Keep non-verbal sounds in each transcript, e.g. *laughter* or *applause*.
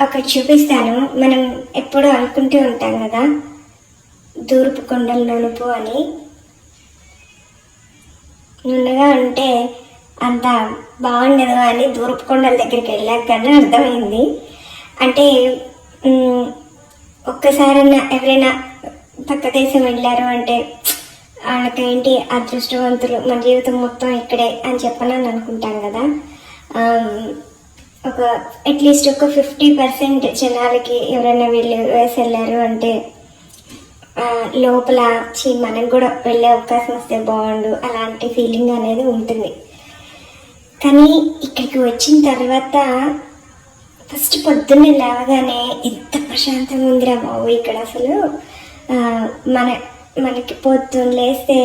అక్కడ చూపిస్తాను. మనం ఎప్పుడూ అనుకుంటూ ఉంటాం కదా దూరపు కొండల్లోనుపు అని. నున్నగా ఉంటే అంత బాగుండదు అని దూరపు కొండల దగ్గరికి వెళ్ళాక కానీ అర్థమైంది. అంటే ఒక్కసారైనా ఎవరైనా పక్క దేశం వెళ్ళారు అంటే వాళ్ళకేంటి అదృష్టవంతులు? మన జీవితం మొత్తం ఇక్కడే అని చెప్పనని అనుకుంటాం కదా. ఒక అట్లీస్ట్ ఒక ఫిఫ్టీ పర్సెంట్ జనాలకి ఎవరైనా వెళ్ళి వేసి వెళ్ళారు అంటే లోపల చీ మనకు కూడా వెళ్ళే అవకాశం వస్తే బాగుండు. అలాంటి ఫీలింగ్ అనేది ఉంటుంది. కానీ ఇక్కడికి వచ్చిన తర్వాత ఫస్ట్ పొద్దున్నే లేవగానే ఎంత ప్రశాంతంగా ఉందిరా బాబు ఇక్కడ అసలు. మన మనకి పొద్దున్న లేస్తే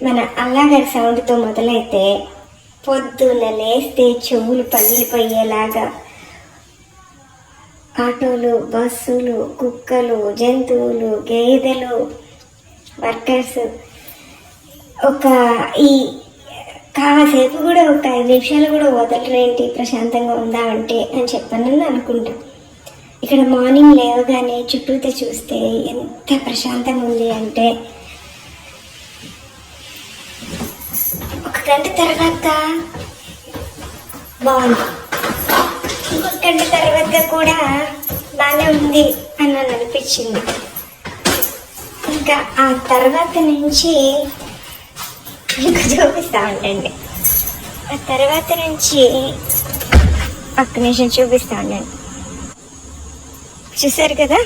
మన అల్లాగారి సౌండ్తో మొదలైతే పొద్దున్న లేస్తే చెవులు పగిలిపోయేలాగా. ఆటోలు బస్సులు కుక్కలు జంతువులు గేదెలు వర్కర్స్ ఒక ఈ కాసేపు కూడా ఒక ఐదు నిమిషాలు కూడా వదలరేంటి ప్రశాంతంగా ఉందా అంటే అని చెప్పానని అనుకుంటా. ఇక్కడ మార్నింగ్ లేవగానే చుట్టూతో చూస్తే ఎంత ప్రశాంతంగా ఉంది అంటే గంట తర్వాత బాగుంది. ఇంకొక గంట తర్వాత కూడా బాగానే ఉంది అని నన్ను అనిపించింది. ఇంకా ఆ తర్వాత నుంచి మీకు చూపిస్తా ఉండండి. ఆ తర్వాత నుంచి ఒక్క నిమిషం చూపిస్తా ఉండండి. చూసారు కదా?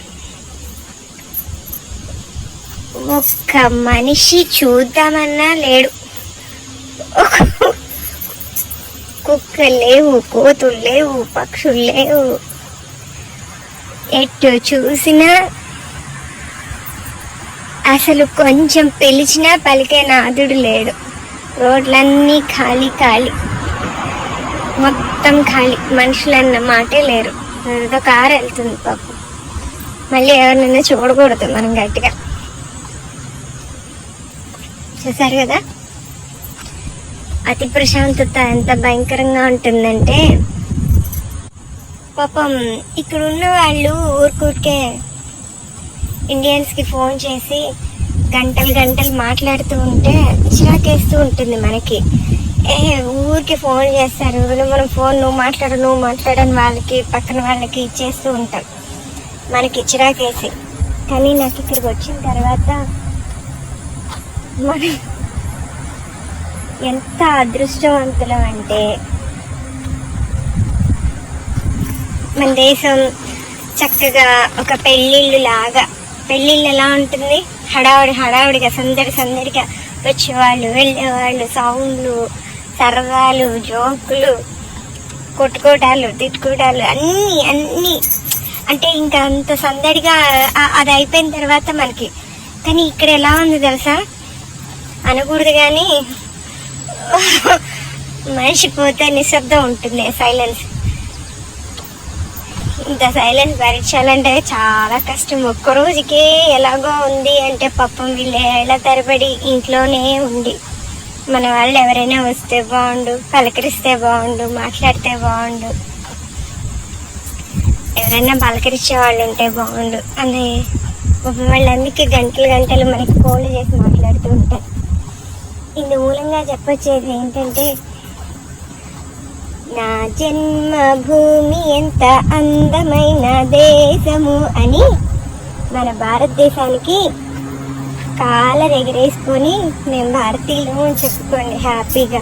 ఒక్క మనిషి చూద్దామన్నా లేడు. *laughs* కుక్కలు లేవు కోతులు లేవు పక్షులు లేవు. ఎటు చూసినా అసలు కొంచెం పిలిచినా పలికే నాదుడు లేడు. రోడ్లన్నీ ఖాళీ ఖాళీ. మొత్తం ఖాళీ. మనుషులన్న మాటే లేరు. ఏదో కారు వెళ్తుంది పాపం. మళ్ళీ ఎవరినైనా చూడకూడదు మనం గట్టిగా. చూసారు కదా? అతి ప్రశాంతత ఎంత భయంకరంగా ఉంటుందంటే పాపం ఇక్కడ ఉన్న వాళ్ళు ఊరికూరికే ఇండియన్స్కి ఫోన్ చేసి గంటలు గంటలు మాట్లాడుతూ ఉంటే చిరాకేస్తూ ఉంటుంది మనకి. ఏ ఊరికి ఫోన్ చేస్తారు. మనం ఫోన్ నువ్వు మాట్లాడు నువ్వు మాట్లాడని వాళ్ళకి పక్కన వాళ్ళకి ఇచ్చేస్తూ ఉంటాం. మనకి చిరాకేసి. కానీ నాకు ఇక్కడికి వచ్చిన తర్వాత మనం ఎంత అదృష్టవంతులం అంటే మన దేశం చక్కగా ఒక పెళ్ళిళ్ళు లాగా పెళ్ళిళ్ళు ఎలా ఉంటుంది? హడావుడి హడావుడిగా సందడి సందడిగా వచ్చేవాళ్ళు వెళ్ళేవాళ్ళు సౌండ్లు సరదాలు జోకులు కొట్టుకోవటాలు తిట్టుకోవటాలు అన్నీ అన్నీ. అంటే ఇంకా అంత సందడిగా అది అయిపోయిన తర్వాత మనకి. కానీ ఇక్కడ ఎలా ఉంది తెలుసా? అనకూడదు కానీ *laughs* మనిషి పోతే నిశ్శబ్దం ఉంటుంది సైలెన్స్ ఇంత సైలెన్స్ భరించాలంటే చాలా కష్టం. ఒక్క రోజుకే ఎలాగో ఉంది అంటే పాపం వీళ్ళు తరబడి ఇంట్లోనే ఉండి మన వాళ్ళు ఎవరైనా వస్తే బాగుండు పలకరిస్తే బాగుండు మాట్లాడితే బాగుండు ఎవరైనా పలకరించే వాళ్ళు ఉంటే బాగుండు అని వాళ్ళందరికీ గంటలు గంటలు మనకి ఫోన్లు చేసి మాట్లాడుతూ ఉంటారు. ఇందు మూలంగా చెప్పొచ్చేది ఏంటంటే నా జన్మభూమి ఎంత అందమైన దేశము అని మన భారతదేశానికి కాలర్ ఎగరేసుకొని మేము భారతీయులు అని చెప్పుకోండి హ్యాపీగా.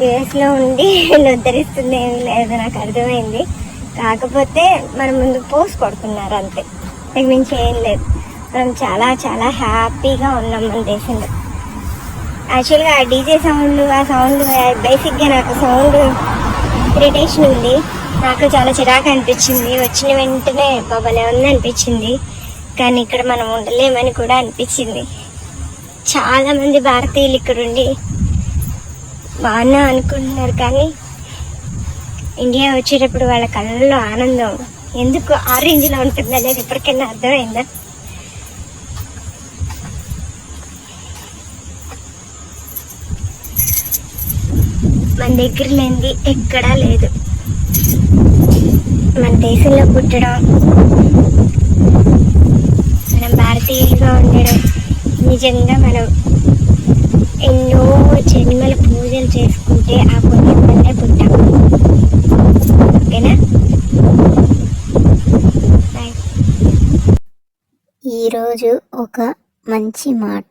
యుఎస్లో ఉండి ఉద్ధరిస్తుంది ఏమి లేదు నాకు అర్థమైంది. కాకపోతే మన ముందు పోస్ట్ కొడుతున్నారు అంతే. ఇక మించి ఏం లేదు. మనం చాలా చాలా హ్యాపీగా ఉన్నాం మన దేశంలో. యాక్చువల్గా ఆ డీజే సౌండ్ ఆ సౌండ్ బేసిక్గా నాకు సౌండ్ ఇరిటేషన్ ఉంది. నాకు చాలా చిరాకు అనిపించింది. వచ్చిన వెంటనే బాబాలే ఉంది అనిపించింది. కానీ ఇక్కడ మనం ఉండలేమని కూడా అనిపించింది. చాలామంది భారతీయులు ఇక్కడ ఉండి బాగా అనుకుంటున్నారు కానీ ఇండియా వచ్చేటప్పుడు వాళ్ళ కళ్ళల్లో ఆనందం. ఎందుకు ఆ రేంజ్లో ఉంటుంది అనేది ఇప్పటికైనా అర్థమైందా? మన దగ్గర లేనిది ఎక్కడా లేదు. మన దేశంలో పుట్టడం మనం భారతీయులుగా ఉండడం నిజంగా మనం ఎన్నో జన్మల పూజలు చేసుకుంటే ఆ పుణ్యం వల్లే పుట్టాం. ఓకేనా? ఈరోజు ఒక మంచి మాట.